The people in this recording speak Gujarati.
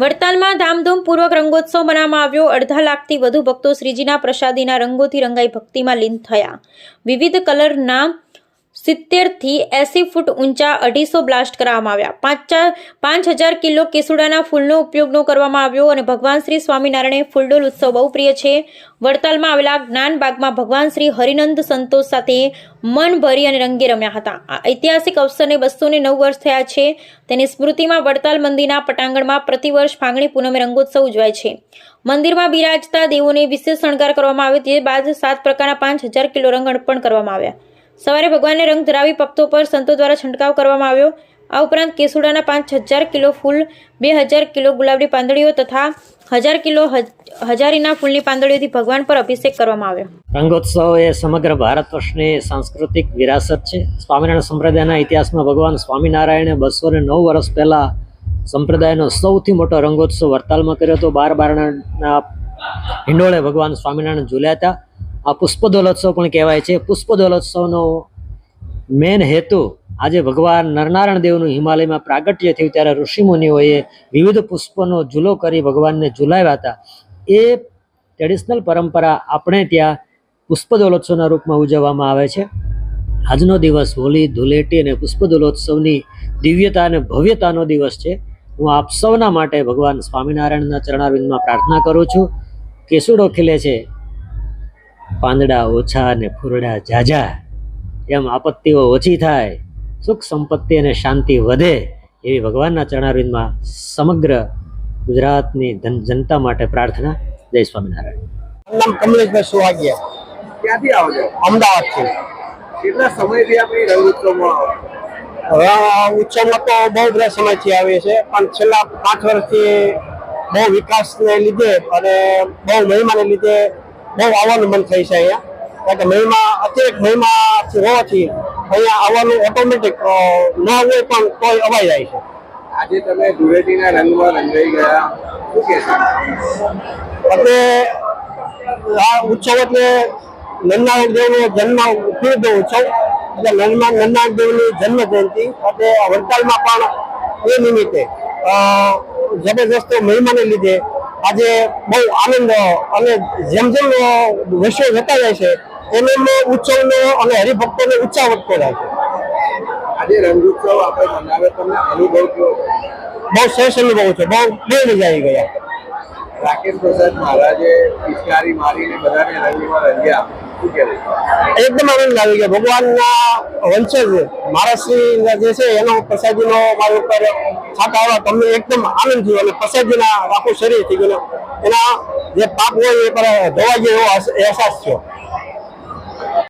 વડતાલમાં ધામધૂમપૂર્વક રંગોત્સવ મનાવવામાં આવ્યો. અડધા લાખથી વધુ ભક્તો શ્રીજીના પ્રસાદીના રંગોથી રંગાઈ ભક્તિમાં લીન થયા. વિવિધ કલરના સિત્તેરથી એંસી ફૂટ ઊંચા અઢીસો બ્લાસ્ટ કરવામાં આવ્યા. પાંચ પાંચ હજાર કિલો કેસુડાના ફૂલનો ઉપયોગનો કરવામાં આવ્યો અને ભગવાન શ્રી સ્વામિનારાયણે ફૂલડોલ ઉત્સવ બહુ પ્રિય છે. વડતાલમાં આવેલા જ્ઞાનબાગમાં ભગવાન શ્રી હરિનંદ સંતોષ સાથે મન ભરી અને રંગે રમ્યા હતા. આ ઐતિહાસિક અવસરને બસો નવ વર્ષ થયા છે. તેની સ્મૃતિમાં વડતાલ મંદિરના પટાંગણમાં પ્રતિવર્ષ ફાગણી પૂનમે રંગોત્સવ ઉજવાય છે. મંદિરમાં બિરાજતા દેવોને વિશેષ શણગાર કરવામાં આવ્યો. તે બાદ સાત પ્રકારના પાંચ હજાર કિલો રંગ અર્પણ કરવામાં આવ્યા. સવારે ભગવાનને રંગ ધરાવી ભક્તો પર સંતો દ્વારા છંટકાવ કરવામાં આવ્યો. આ ઉપરાંત કેસુડાના પાંચ હજાર કિલો ફૂલ, બે હજાર કિલો ગુલાબની પાંદડીઓ તથા હજાર કિલો હજ- હજારીના ફૂલની પાંદડીઓથી ભગવાન પર અભિષેક કરવામાં આવ્યો. રંગોત્સવ એ સમગ્ર ભારત વર્ષની સાંસ્કૃતિક વિરાસત છે. સ્વામિનારાયણ સંપ્રદાયના ઇતિહાસમાં ભગવાન સ્વામિનારાયણે બસો ને નવ વર્ષ પહેલાં સંપ્રદાયનો સૌથી મોટો રંગોત્સવ વડતાલમાં કર્યો હતો. બાર બારણાના હિંડોળે ભગવાન સ્વામિનારાયણ ઝૂલ્યા હતા. આ પુષ્પદોલોત્સવ પણ કહેવાય છે. પુષ્પદોલોત્સવનો મેન હેતુ આજે ભગવાન નરનારાયણ દેવનું હિમાલયમાં પ્રાગટ્ય થયું ત્યારે ઋષિમુનિઓએ વિવિધ પુષ્પોનો ઝૂલો કરી ભગવાનને ઝુલાવ્યા હતા. એ ટ્રેડિશનલ પરંપરા આપણે ત્યાં પુષ્પદોલોત્સવના રૂપમાં ઉજવવામાં આવે છે. આજનો દિવસ હોલી ધૂળેટી અને પુષ્પદોલોત્સવની દિવ્યતા અને ભવ્યતાનો દિવસ છે. હું આપ સૌના માટે ભગવાન સ્વામિનારાયણના ચરણારવિંદમાં પ્રાર્થના કરું છું. કેસુડો ખીલે છે. પાંદડા ઓછા અને ફૂરડા ઝાઝા એમ આપત્તિઓ ઓછી થાય સુખ સંપત્તિ અને શાંતિ વધે એવી ભગવાનના ચરણારવિંદમાં સમગ્ર ગુજરાતની જનતા માટે પ્રાર્થના. જય સ્વામિનારાયણ. નામ કમલેશભાઈ સુવાગિયા ક્યાંથી આવો છો? અમદાવાદથી. કેટલા સમયથી આપણી રંગ ઉત્સવમાં ઉત્સવમાં તો બહુ બધા સમયથી આવીએ છે પણ છેલ્લા પાંચ વર્ષથી બહુ વિકાસને લીધે અને બહુ મહિમાને લીધે બહુ આવવાનું મન થાય છે અહીંયા. કારણ કે મહિમા અત્યારે મહિમાથી હોવાથી અહીંયા આવવાનું ઓટોમેટિક ન હોય પણ કોઈ અવાઈ જાય છે. આજે તમે ધૂળેટીના રંગમાં રંગાઈ ગયા. શું કહેશો એટલે આ ઉત્સવ એટલે નંદનાયક દેવનો જન્મ ખૂબ ઉત્સવ. એટલે નંદમાં નંદનારાયણ દેવની જન્મ જયંતિ એટલે વડતાલમાં પણ એ નિમિત્તે જબરજસ્ત મહિમાને લીધે આજે બહુ આનંદ અને જેમ જેમ વર્ષો જતા જાય છે એમ એમ ઉત્સવનો અને હરિભક્તોને ઉત્સાહ વધતો જાય છે. આજે રંગ ઉત્સવ આપણે મનાવે તમને અનુભવ થયો? બહુ શ્રેષ્ઠ અનુભવ છે બહુ બે મજા આવી ગયા. રાકેશ પ્રસાદ મહારાજે પિચકારી મારીને બધાને રંગમાં રંગ્યા. એકદમ આનંદ આવી ગયો. ભગવાનના વંશજ મહારાષ્ટ્રી જે છે, એનો પ્રસાદીનો મારા ઉપર છાંટ આવ્યા. તમને એકદમ આનંદ થયો અને પ્રસાદીના આખું શરીર થઈ ગયું. એના જે પાપ હોય એ પર ધોવાઈ ગયો એવો અહેસાસ થયો.